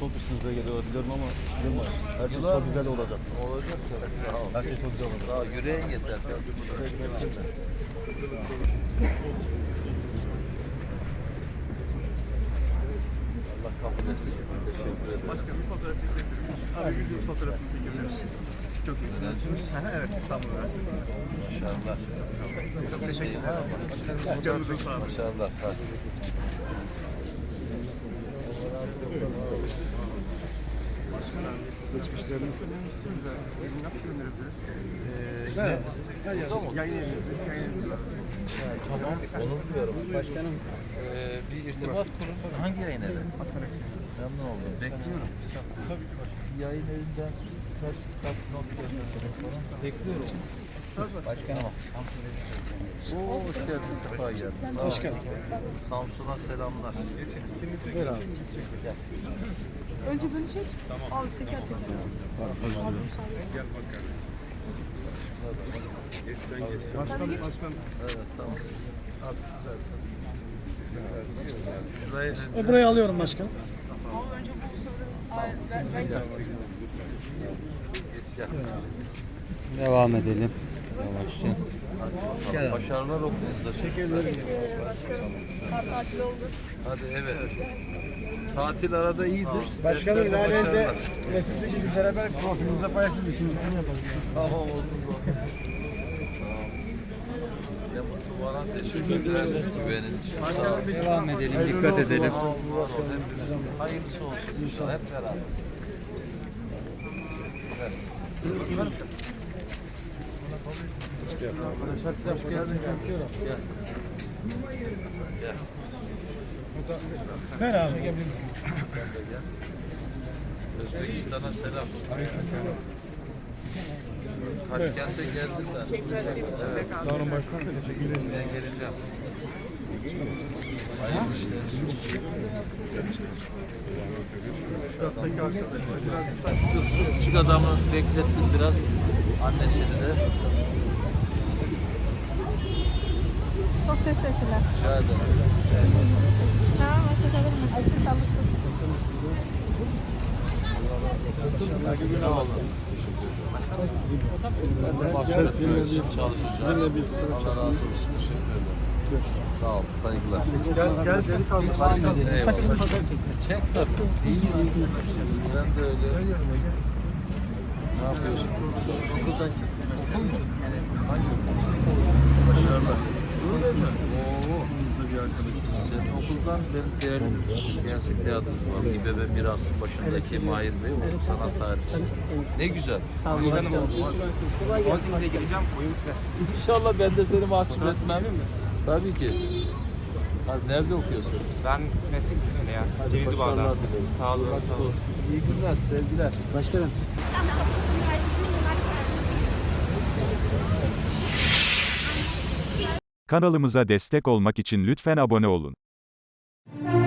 Çok üstünüze geliyor biliyorum ama yılmaz. Her şey Yıllar çok güzel olacak. Olacak tabii. Sağ ol. Her şey çok güzel olacak. Sağ ol. Yüreğin yeter. Allah kabul etsin. Teşekkür ederim. Başkanım bir fotoğraf çekebilir miyiz? Abi bizim fotoğrafını çekebilir miyiz? Çok iyi. evet İstanbul Üniversitesi. İnşallah. Çok teşekkür ederim. Canınıza sağlık. Hadi. Söylemişsiniz de nasıl gönderebiliriz? Yayın evimizde. Evimizde. Tamam. Onu biliyorum. Başkanım. Ee, bir irtibat kurun. Hangi yayın evi? Hasan Ekim. Memnun oldum. Bekliyorum. Yayın evinden kaç kaç not göndermek falan. Bekliyorum. Başkanım. Oo, hoş geldin. Sefa geldin. Hoş geldin. Samsun'a selamlar. Önce beni çek. Tamam. Al teker teker. Sen de geç. Evet tamam. Hadi güzelsin. Şurayı E, burayı alıyorum başkanım. Ama önce bu. Ay, ben, ben gel. Devam edelim. Yavaşça. Başarılar okulunuzda. Kar tatili oldu. Hadi evet. Tatil arada iyidir. Başkanım başarılar. resimde gibi beraber profilinizde paylaşırız. ikincisini yapalım. Tamam olsun dostum. Sağ ol. Ya mutlu bana teşekkür ederim güvenin için. Sağ ol. Devam edelim. Dikkat edelim. Hayırlısı olsun inşallah hep beraber. Evet. Hoş geldin. Gel. Gel. Ver abi. Özbekistan'a selam. Taşkent'e geldim de. Evet. Sağ olun başkanım. Teşekkür ederim. Ben geleceğim. Hayırlı işler. Şu küçük adamı beklettim biraz. Annesini de. Çok teşekkürler. Rica ederim. Tamam mesaj alırım. Siz alırsınız. Sağ olun. İçin çalışacağım. Allah razı olsun. Teşekkür ederim. Sağ ol. Saygılar. Gel, gel delikanlı. Eyvallah. Çek tabii. İyi, iyi. Ben de öyle. Ne yapıyorsun? Okuldan çık. Okul mu? Hangi okul? Başarılar. Okuldan benim değerli gençlik tiyatrosu var. İBB Miras'ın başındaki Mahir Bey, o sanat tarihçisi. Ne güzel. Başkanım 18'e gireceğim. Oyun size. İnşallah ben de seni mahcup etmem. Tabii ki. Abi nerede okuyorsun? Ben meslek lisesinde ya. Cevizli Bağ'da. Sağ olun. Sağ olun. İyi günler, sevgiler. Başkanım. Kanalımıza destek olmak için lütfen abone olun. thank you.